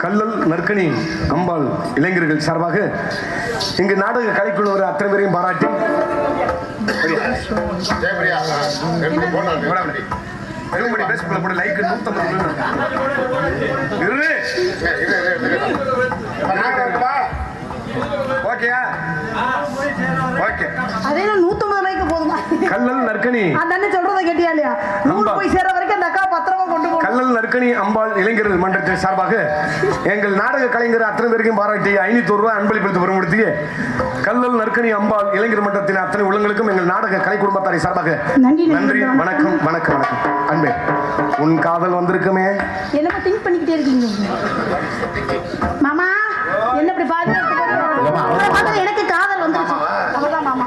கல்லல் நற்கனி அம்பாள் இளைஞர்கள் சார்பாக இங்கு நாடக கலைக்குழு ஒரு அத்தனை பேரையும் பாராட்டி கல்லல் நற்கனி. அந்த சொல்றதை கேட்டியா இல்லையா? நூறு. போய் சேர வரைக்கும் அந்த அக்கா பத்திரமா நற்கனி அம்பாள் இளைஞர்கள் மன்றத்தின் சார்பாக எங்கள் நாடக கலைஞர் அத்தனை பேருக்கும் பாராட்டி ஐநூத்தி ரூபாய் அன்பளிப்படுத்த பெரும்படுத்திய கல்லல் நற்கனி அம்பாள் இளைஞர் மன்றத்தின் அத்தனை உள்ளங்களுக்கும் எங்கள் நாடக கலை குடும்பத்தாரை சார்பாக நன்றி, வணக்கம். வணக்கம் வணக்கம். அன்பே உன் காதல் வந்திருக்குமே. என்னமா திங்க் பண்ணிக்கிட்டே இருக்கீங்க. மாமா என்ன இப்படி போறீங்க? எனக்கு காதல் வந்துருச்சு. மாமா.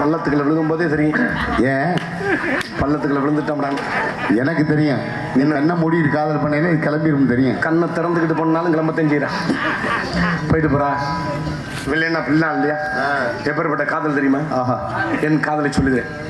பள்ளத்துக்குள்ள விழுகும் போதே தெரியும் ஏன்? பள்ளத்துக்குள்ள விழுந்துட்டோம்டா. எனக்கு தெரியும். நீ என்ன? முடி காதல் பண்ணேன்னு கிளம்பிடும் தெரியும். கண்ணை திறந்துக்கிட்டு போனாலும் கிளம்பத்தான் செய்யறான் போயிட்டு போறா. இல்லைன்னா பிள்ளை இல்லையா? எப்பேற்பட்ட காதல் தெரியுமா? ஆஹா. என் காதலை சொல்லுகிறேன்.